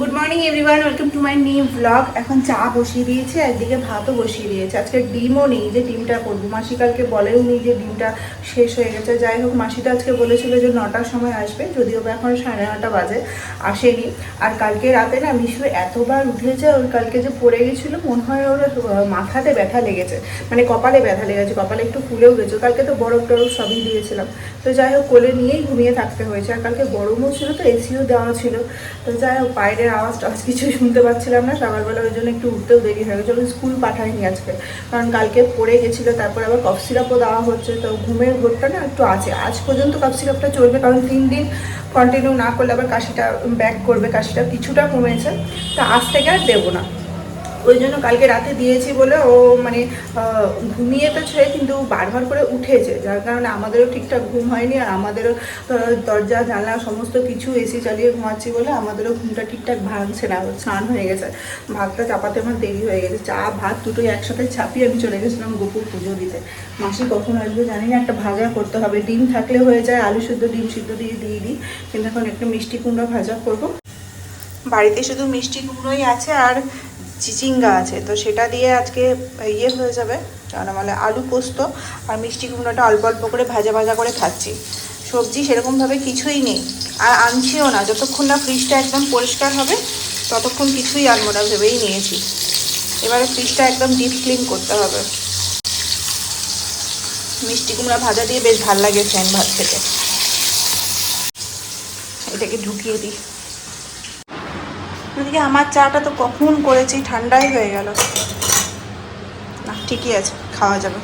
Good morning everyone welcome to my new blog এখন চা বসিয়ে দিয়েছে, একদিকে ভাতও বসিয়ে দিয়েছে। আজকে ডিমও নেই, যে ডিমটা করব। মাসি কালকে বলেও নি যে ডিমটা শেষ হয়ে গেছে। যাই হোক, মাসিটা আজকে বলেছিল যে নটার সময় আসবে, যদিও বা এখন সাড়ে নটা বাজে, আসেনি। আর কালকে রাতে না মিশু এতবার উঠেছে, ওর কালকে যে পড়ে গেছিল, মনে হয় ওর মাথাতে ব্যথা লেগেছে। মানে কপালে ব্যথা লেগেছে, কপালে একটু ফুলেও গেছে। কালকে তো বরফ টরফ সবই দিয়েছিলাম। তো যাই হোক, কোলে নিয়েই ঘুমিয়ে থাকতে হয়েছে। আর কালকে গরমও ছিল তো এসিও দেওয়া ছিল। তো যাই হোক আওয়াজ টাওয়াজ কিছুই শুনতে পাচ্ছিলাম না। সকালবেলা ওই জন্য একটু উঠতেও দেরি হয়ে গেছিল। স্কুল পাঠায়নি আজকে। কারণ কালকে পড়ে গেছিল, তারপর আবার কফ সিরাপও দেওয়া হচ্ছে। তো ঘুমের ঘোরটা না একটু আছে। আজ পর্যন্ত কফ সিরাপটা চলবে, কারণ তিন দিন কন্টিনিউ না করলে আবার কাশিটা ব্যাক করবে। কাশিটা কিছুটা কমেছে। তা আজ থেকে আর দেবো না। ওই জন্য কালকে রাতে দিয়েছি বলে ও মানে ঘুমিয়ে তো ছেড়ে কিন্তু বারবার করে উঠেছে। যার কারণে আমাদেরও ঠিকঠাক ঘুম হয়নি, আর আমাদেরও দরজা, জানলা সমস্ত কিছু এসি চালিয়ে ঘুমাচ্ছি বলে আমাদেরও ঘুমটা ঠিকঠাক ভাঙছে না, স্নান হয়ে গেছে। ভাতটা চাপাতে আমার দেরি হয়ে গেছে। চা, ভাত দুটোই একসাথে ছাপিয়ে আমি চলে গেছিলাম গোপুর পুজো দিতে। মাসি কখন আসবে জানি না, একটা ভাজা করতে হবে। ডিম থাকলে হয়ে যায়, আলু শুদ্ধ ডিম সিদ্ধ দিয়ে দিয়ে দিই। কিন্তু এখন একটা মিষ্টি কুমড়া ভাজা করব। বাড়িতে শুধু মিষ্টি কুমড়োই আছে, আর চিচিঙ্গা আছে, তো সেটা দিয়ে আজকে ইয়ে হয়ে যাবে বলে আলু পোস্ত আর মিষ্টি কুমড়োটা অল্প অল্প করে ভাজা ভাজা করে খাচ্ছি। সবজি সেরকমভাবে কিছুই নেই, আর আনছিও না, যতক্ষণ না ফ্রিজটা একদম পরিষ্কার হবে, ততক্ষণ কিছুই আনব ভেবেই নিয়েছি। এবারে ফ্রিজটা একদম ডিপ ক্লিন করতে হবে। মিষ্টি কুমড়া ভাজা দিয়ে বেশ ভালো লাগে ফ্যান ভাত থেকে এটাকে ঢুকিয়ে দিই। ওদিকে আমার চাটা তো কখন করেছি, ঠান্ডাই হয়ে গেল। না, ঠিকই আছে, খাওয়া যাবে।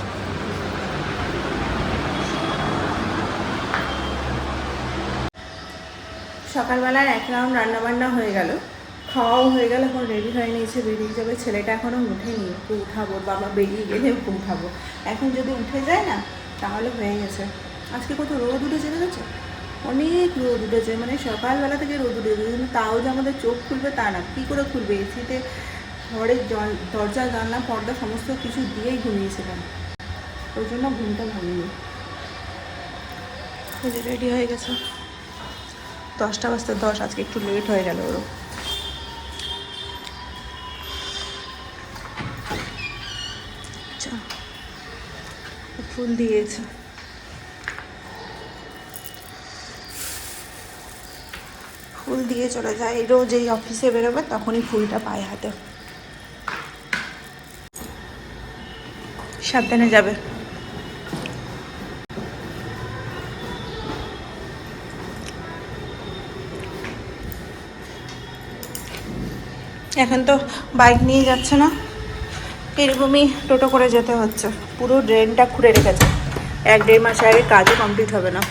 সকালবেলার এক রাউন্ড রান্নাবান্না হয়ে গেল। খাওয়াও হয়ে গেল, এখন রেডি হয়ে নিয়েছে, বেরিয়ে যাবে। ছেলেটা এখনও উঠেনি ওকে উঠাবো বাবা বেরিয়ে গেলে ওকে উঠাবো। এখন যদি উঠে যায় না, তাহলে হয়ে গেছে। আজকে কত রোদ উঠেছে, দেখেছ? অনেক রোদ উঠেছে মানে সকালবেলা থেকে রোদ উঠেছে, কিন্তু তাও যে আমাদের চোখ খুলবে তা না, কী করে খুলবে? এসিতে ঘরের জল, দরজা, জানলা, পর্দা সমস্ত কিছু দিয়েই ঘুমিয়েছিলাম। ওই জন্য ঘুমটা ভাঙিনি। রেডি হয়ে গেছে। দশটা বাজতে দশ, আজকে একটু লেট হয়ে গেল ওরও। আচ্ছা ফুল দিয়েছে। ফুল দিয়ে চলে যায়। রোজ এই অফিসে বেরোবে, তখনই ফুলটা পায় হাতে। সাবধানে যাবে। এখন তো বাইক নিয়ে যাচ্ছে না। এরকমই টোটো করে যেতে হচ্ছে। পুরো ড্রেনটা খুঁড়ে রেখেছে। এক দেড় মাস আগে কাজও কমপ্লিট হবে না।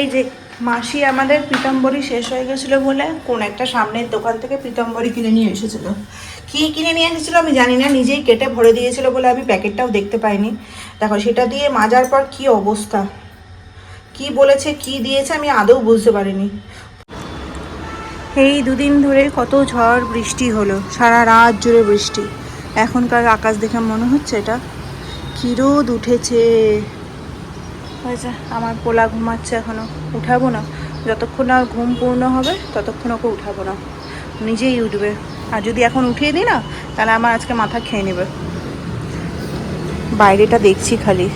এই যে মাসি আমাদের পিতাম্বরী শেষ হয়ে গেছিল বলে কোন একটা সামনের দোকান থেকে পিতাম্বরী কিনে নিয়ে এসেছিল। কী কিনে নিয়ে এসেছিল আমি জানি না, নিজেই কেটে ভরে দিয়েছিল বলে আমি প্যাকেটটাও দেখতে পাইনি। দেখো, সেটা দিয়ে মাজার পর কি অবস্থা? কি বলেছে, কি দিয়েছে আমি আদৌ বুঝতে পারিনি। এই দুদিন ধরে কত ঝড় বৃষ্টি হলো, সারা রাত জুড়ে বৃষ্টি। এখনকার আকাশ দেখে মনে হচ্ছে এটা। কি রোদ উঠেছে। হয়েছে আমার পোলা ঘুমাচ্ছে এখনও। উঠাবো না। যতক্ষণ আর ঘুম পূর্ণ হবে, ততক্ষণ ওকে উঠাবো না। নিজেই উঠবে। আর যদি এখন উঠিয়ে দিই না, তাহলে আমার আজকে মাথা খেয়ে নেবে। বাইরেটা দেখছি খালি।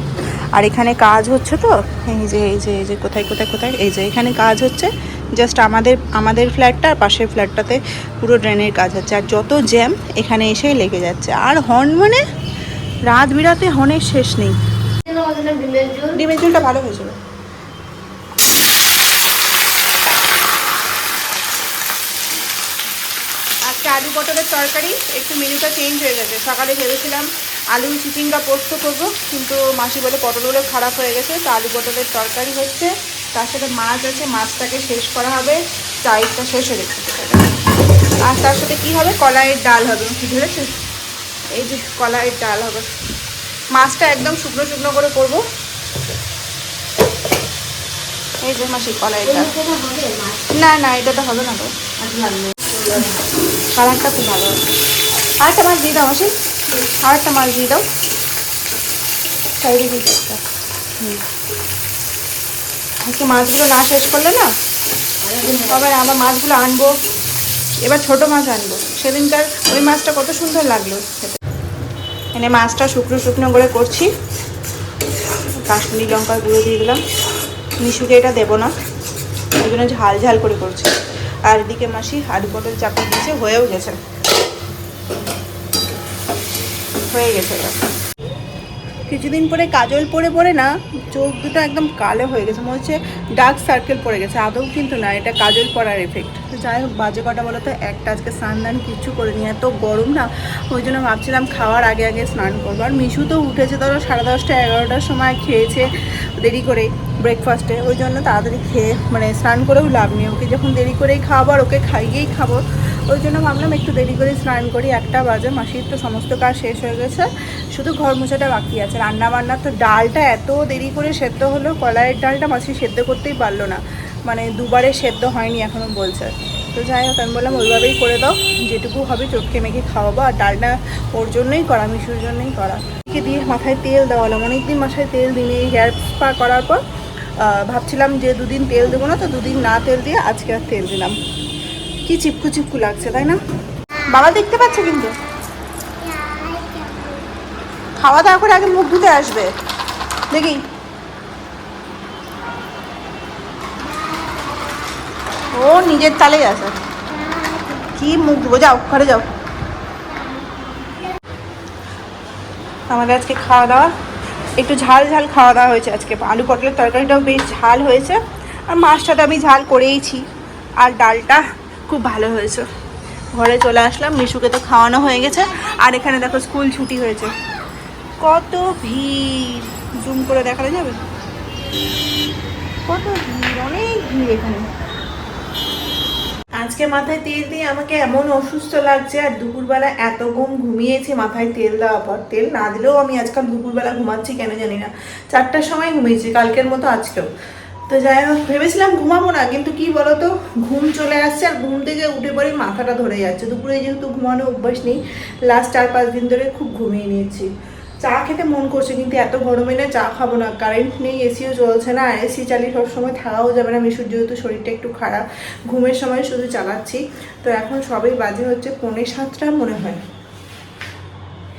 আর এখানে কাজ হচ্ছে তো? এই যে এই যে এই যে, কোথায় কোথায় কোথায়? এই যে, এখানে কাজ হচ্ছে। জাস্ট আমাদের আমাদের ফ্ল্যাটটা আর পাশের ফ্ল্যাটটাতে পুরো ড্রেনের কাজ হচ্ছে। আর যত জ্যাম এখানে এসেই লেগে যাচ্ছে। আর হর্ন মানে? রাত বিরাতে হর্নের শেষ নেই। ডিমের ঝোলটা ভালো হয়েছিল। আজকে আলু পটলের তরকারি, একটু মেনুটা চেঞ্জ হয়ে গেছে। সকালে ভেবেছিলাম আলু চিচিঙ্গা পোস্ত করব, কিন্তু মাসি বলে পটলগুলো খারাপ হয়ে গেছে, তো আলু পটলের তরকারি হচ্ছে। তার সাথে মাছ আছে, মাছটাকে শেষ করা হবে। চাইটা শেষ হয়ে গেছে। আর তার সাথে কি হবে? কলাইয়ের ডাল হবে। ধরেছে এই যে কলাইয়ের ডাল হবে। মাছটা একদম শুকনো শুকনো করে করব। এই যে মাসি ডাল না না, এটা তো হবে না তো। কালারটা খুব ভালো। আরেকটা মাছ দিয়ে দাও মাসি। আরেকটা মাছ দিয়ে দাও। সাইডে দিয়ে হুম। আজকে মাছগুলো না শেষ করলে না তবে আবার মাছগুলো আনব। এবার ছোট মাছ আনব। সেদিনকার ওই মাছটা কত সুন্দর লাগল খেতে। এনে মাছটা শুকনো শুকনো করে করছি। কাশ্মীরি লঙ্কার গুঁড়ো দিয়ে দিলাম। মিশুকে এটা দেবো না। ওই জন্য ঝাল ঝাল করে করছি। আর এদিকে মাসি আলু পটল চাপিয়ে দিয়েছে, হয়েও গেছে। হয়ে গেছে। কিছুদিন পরে কাজল পরে পরে না, চোখ দুটো একদম কালো হয়ে গেছে। মনে হচ্ছে ডার্ক সার্কেল পড়ে গেছে। আদৌ কিন্তু না, এটা কাজল পড়ার এফেক্ট যাই হোক, বাজে কটা বলো তো একটা আজকে স্নান দান কিচ্ছু করে নি এত গরম না। ওই জন্য ভাবছিলাম খাওয়ার আগে আগে স্নান করব। আর মিশু তো উঠেছে ধরো সাড়ে দশটা, এগারোটার সময় খেয়েছে দেরি করে ব্রেকফাস্টে ওই জন্য তাড়াতাড়ি খেয়ে মানে স্নান করেও লাভ নেই। ওকে যখন দেরি করেই খাওয়াবো আর ওকে খাইয়েই খাব। ওই জন্য ভাবলাম একটু দেরি করে স্নান করি। একটা বাজে, মাসির তো সমস্ত কাজ শেষ হয়ে গেছে। শুধু ঘর মোছাটা বাকি আছে। রান্না বান্না তো ডালটা এত দেরি করে সেদ্ধ হলো, কলাইয়ের ডালটা মাসি সেদ্ধ করতেই পারল না। মানে দুবারে সেদ্ধ হয়নি এখনও বলছে। তো যাই হোক, আমি বললাম, ওইভাবেই করে দাও, যেটুকু হবে চটকে মেখে খাওয়াবো আর ডালটা ওর জন্যই করা, মিশুর জন্যই করা। একে দিয়ে মাথায় তেল দেওয়ালাম অনেকদিন মাথায় তেল দিনে এই হেয়ার স্পা করার পর ভাবছিলাম যে দুদিন তেল দেবো না, তো দুদিন না তেল দিয়ে আজকে আর তেল দিলাম। কি চিপকু চিপকু লাগছে, তাই না? বাবা দেখতে পাচ্ছে কিন্তু। খাওয়া দাওয়া করে আগে মুখ ধুতে আসবে। দেখি। ও নিজের তালেই আছে কি মুখ ধুবো? যাও, ঘরে যাও। আমাদের আজকে খাওয়া দাওয়া। একটু ঝাল ঝাল খাওয়া দাওয়া হয়েছে আজকে। আলু পটলের তরকারিটাও বেশ ঝাল হয়েছে। আর মাছটা তো আমি ঝাল করেইছি। আর ডালটা খুব ভালো হয়েছে। ঘরে চলে আসলাম, মিশুকে তো খাওয়ানো হয়ে গেছে। আর এখানে দেখো স্কুল ছুটি হয়েছে। কত ভিড়। জুম করে দেখানো যাবে? কত ভিড়, অনেক ভিড় এখানে। আজকে মাথায় তেল দিয়ে আমাকে এমন অসুস্থ লাগছে, আর দুপুরবেলা এত ঘুম ঘুমিয়েছি মাথায় তেল দেওয়ার পর। তেল না দিলেও আমি আজকাল দুপুরবেলা ঘুমাচ্ছি কেন জানি না। চারটার সময় ঘুমিয়েছি, কালকের মতো আজকেও। তো যাই হোক, ভেবেছিলাম ঘুমাবো না, কিন্তু কি বলতো, ঘুম চলে আসছে আর ঘুম থেকে উঠে পরে মাথাটা ধরে যাচ্ছে। দুপুরে যেহেতু ঘুমানো অভ্যাস নেই লাস্ট চার পাঁচ দিন ধরে খুব ঘুমিয়ে নিয়েছি। চা খেতে মন করছে, কিন্তু এত গরমে না চা খাব না। কারেন্ট নেই এসিও চলছে না আর এসি চালিয়ে সবসময় থাকাও যাবে না। মিশুর যেহেতু শরীরটা একটু খারাপ, ঘুমের সময় শুধু চালাচ্ছি। তো এখন সবই বাজে হচ্ছে পৌনে সাতটা মনে হয়।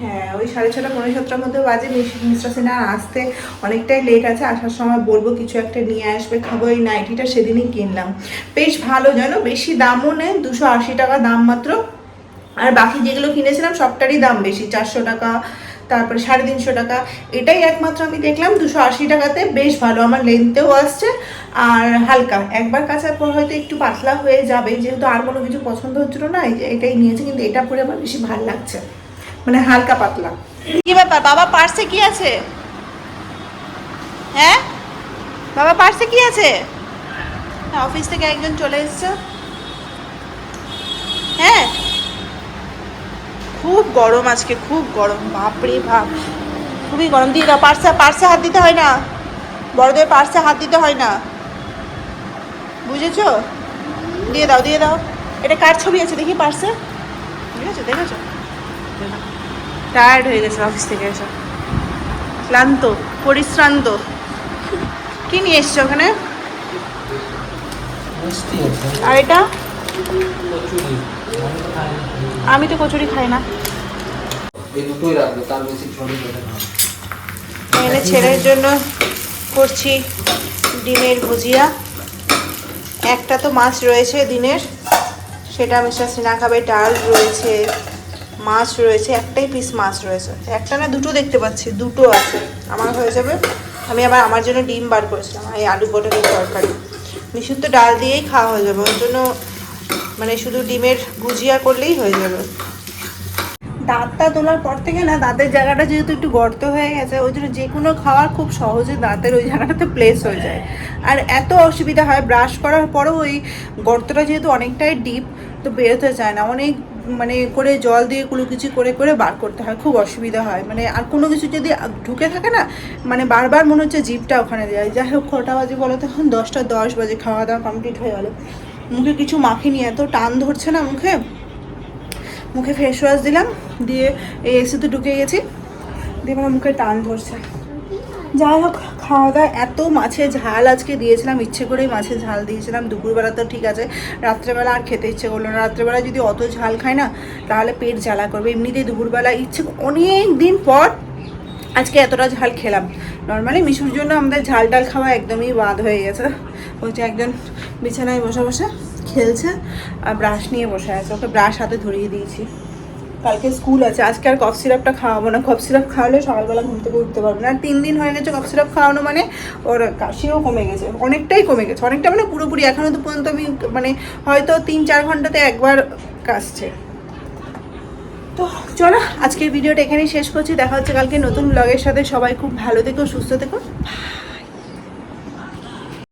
হ্যাঁ ওই সাড়ে ছটা পনেরো সাতটার মধ্যে বাজে। মিস্টার সিনহা আসতে অনেকটাই লেট আছে। আসার সময় বলব কিছু একটা নিয়ে আসবে। খাব এই নাইটিটা সেদিনই কিনলাম। বেশ ভালো, জানো? বেশি দামও নেয় দুশো আশি টাকা দাম মাত্র। আর বাকি যেগুলো কিনেছিলাম সবটারই দাম বেশি, চারশো টাকা তারপরে সাড়ে তিনশো টাকা। এটাই একমাত্র আমি দেখলাম দুশো আশি টাকাতে বেশ ভালো আমার লেন্থেও আসছে। আর হালকা একবার কাচার পর হয়তো একটু পাতলা হয়ে যাবে যেহেতু আর কোনো কিছু পছন্দ হচ্ছিল না এটাই নিয়েছি কিন্তু এটা পরে আমার বেশি ভালো লাগছে। মানে হালকা পাতলা। কি ব্যাপার বাবা পার্সে কি আছে? হ্যাঁ? বাবা পার্সে কি আছে? হ্যাঁ, অফিস থেকে একজন চলে এসছে। হ্যাঁ? খুব গরম আজকে খুব গরম। বাপরে বাপ। খুবই গরম। দিয়ে দাও পার্সে পার্সে হাত দিতে হয় না। বড়দের পার্সে হাত দিতে হয় না। বুঝেছ? দিয়ে দাও দিয়ে দাও। এটা কার ছবি আছে? দেখি পার্সে। দেখেছ দেখেছ? টায়ার্ড হয়ে গেছে অফিস থেকে এসে। ক্লান্ত পরিশ্রান্ত। কি নিয়ে এসছো ওখানে? আর এটা? আমি তো কচুরি খাই না। এই দুটোই রাখবে তার বেশি না এখানে ছেলের জন্য করছি ডিমের ভুজিয়া। একটা তো মাছ রয়েছে দিনের সেটা মিস্টার সিনা খাবে ডাল রয়েছে মাছ রয়েছে একটাই পিস মাছ রয়েছে। একটা না দুটো দেখতে পাচ্ছি দুটো আছে। আমার হয়ে যাবে আমি আবার আমার জন্য ডিম বার করেছিলাম এই আলু পটলের তরকারি। মিশুর তো ডাল দিয়েই খাওয়া হয়ে যাবে ওর জন্য মানে শুধু ডিমের গুজিয়া করলেই হয়ে যাবে। দাঁতটা তোলার পর থেকে না, দাঁতের জায়গাটা যেহেতু একটু গর্ত হয়ে গেছে, ওই জন্য যে কোনো খাওয়ার খুব সহজে দাঁতের ওই জায়গাটাতে প্লেস হয়ে যায়। আর এত অসুবিধা হয় ব্রাশ করার পরেও ওই গর্তটা যেহেতু অনেকটাই ডিপ তো বেরোতে চায় না। অনেক মানে করে জল দিয়ে কুলুকুচি করে করে বার করতে হয়, খুব অসুবিধা হয়। মানে আর কোনো কিছু যদি ঢুকে থাকে না মানে বারবার মনে হচ্ছে জিপটা ওখানে যায় যাই হোক, কটা বাজে বলো তো এখন? দশটা দশ বাজে, খাওয়া দাওয়া কমপ্লিট হয়ে গেলো। মুখে কিছু মাখিনি, এত টান ধরছে না মুখে। মুখে ফেস ওয়াশ দিলাম, দিয়ে এই এসিতে ঢুকে গেছি। দিয়ে আমার মুখে টান ধরছে। যাই হোক খাওয়া দাওয়া এত মাছের ঝাল আজকে দিয়েছিলাম, ইচ্ছে করেই মাছের ঝাল দিয়েছিলাম। দুপুরবেলা তো ঠিক আছে, রাত্রেবেলা আর খেতে ইচ্ছে করল না। রাত্রেবেলা যদি অত ঝাল খাই না, তাহলে পেট জ্বালা করবে। এমনিতেই দুপুরবেলা ইচ্ছে অনেক দিন পর আজকে এতটা ঝাল খেলাম। নর্মালি মিশুর জন্য আমাদের ঝাল টাল খাওয়া একদমই বাদ হয়ে গেছে। বলছে একজন বিছানায় বসে বসে খেলছে আর ব্রাশ নিয়ে বসে আছে। ওকে ব্রাশ হাতে ধরিয়ে দিয়েছি। কালকে স্কুল আছে। আজকে আর কফ সিরাপটা খাওয়াবো না। কফ সিরাপ খাওয়ালে সকালবেলা ঘুম থেকে উঠতে পারব না। আর তিন দিন হয়ে গেছে কফ সিরাপ খাওয়ানো মানে ওর কাশিও কমে গেছে। অনেকটাই কমে গেছে। অনেকটা মানে পুরোপুরি এখনও তো পর্যন্ত আমি মানে হয়তো তিন চার ঘন্টাতে একবার কাশছে। তো চলো, আজকের ভিডিওটা এখানেই শেষ করছি। দেখা হচ্ছে কালকে নতুন ব্লগের সাথে। সবাই খুব ভালো থেকো, সুস্থ থেকো।